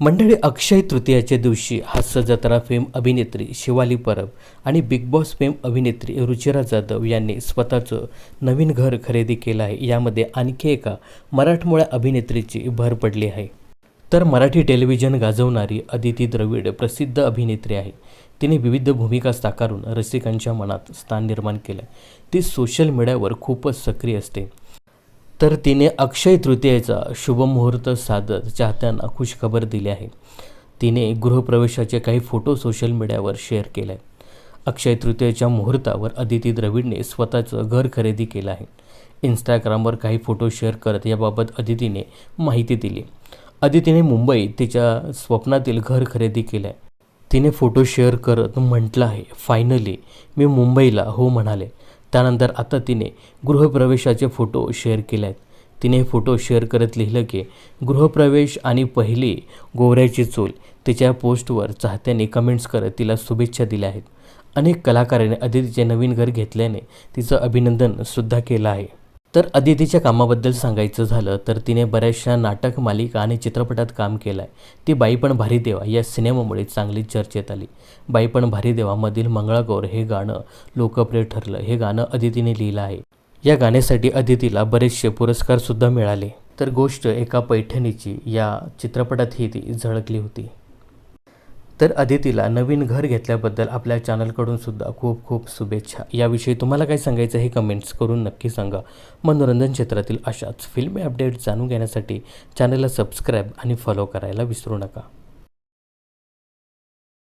मंडळी अक्षय तृतीयाच्या दिवशी हास्य जत्रा फेम अभिनेत्री शिवाली परब आणि बिग बॉस फेम अभिनेत्री रुचिरा जाधव यांनी स्वतःचं नवीन घर खरेदी केलं आहे. यामध्ये आणखी एका मराठमोळ्या अभिनेत्रीची भर पडली आहे. तर मराठी टेलिव्हिजन गाजवणारी अदिती द्रविड प्रसिद्ध अभिनेत्री आहे. तिने विविध भूमिका साकारून रसिकांच्या मनात स्थान निर्माण केलं ती सोशल मीडियावर खूपच सक्रिय असते. तर तिने अक्षय तृतीयेचा शुभमुहूर्त साधत चाहत्यांना खुशखबर दिली आहे. तिने गृहप्रवेशाचे काही फोटो सोशल मीडियावर शेअर केले. आहेत अक्षय तृतीयेच्या मुहूर्तावर अदिती द्रविडने स्वतःचं घर खरेदी केलं आहे. इंस्टाग्रामवर काही फोटो शेअर करत याबाबत अदितीने माहिती दिली. अदितीने मुंबईत तिच्या स्वप्नातील घर खरेदी केलं आहे तिने फोटो शेअर करत म्हटलं आहे फायनली मी मुंबईला हो म्हणाले. त्यानंतर आता तिने गृहप्रवेशाचे फोटो शेअर केले आहेत तिने हे फोटो शेअर करत लिहिलं की गृहप्रवेश आणि पहिली गोवऱ्याची चूल तिच्या पोस्टवर चाहत्यांनी कमेंट्स करत तिला शुभेच्छा दिल्या आहेत. अनेक कलाकारांनी अदितीचे नवीन घर घेतल्याने तिचं अभिनंदनसुद्धा केलं आहे. तर अदितीच्या कामाबद्दल सांगायचं झालं तर तिने बऱ्याचशा नाटक मालिका आणि चित्रपटात काम केलं आहे ती बाई पण भारी देवा या सिनेमामुळे चांगली चर्चेत आली. बाई पण भारी देवामधील मंगळागौर हे गाणं लोकप्रिय ठरलं. हे गाणं अदितीने लिहिलं आहे. या गाण्यासाठी अदितीला बरेचसे पुरस्कारसुद्धा मिळाले. तर गोष्ट एका पैठणीची या चित्रपटातही ती झळकली होती. तर अदितीला नवीन घर घेतल्याबद्दल आपल्या चॅनलकडून सुद्धा खूप खूप शुभेच्छा. याविषयी तुम्हाला काय सांगायचं हे कमेंट्स करून नक्की सांगा. मनोरंजन क्षेत्रातील अशाच फिल्मी अपडेट जाणून घेण्यासाठी चॅनलला सबस्क्राईब आणि फॉलो करायला विसरू नका.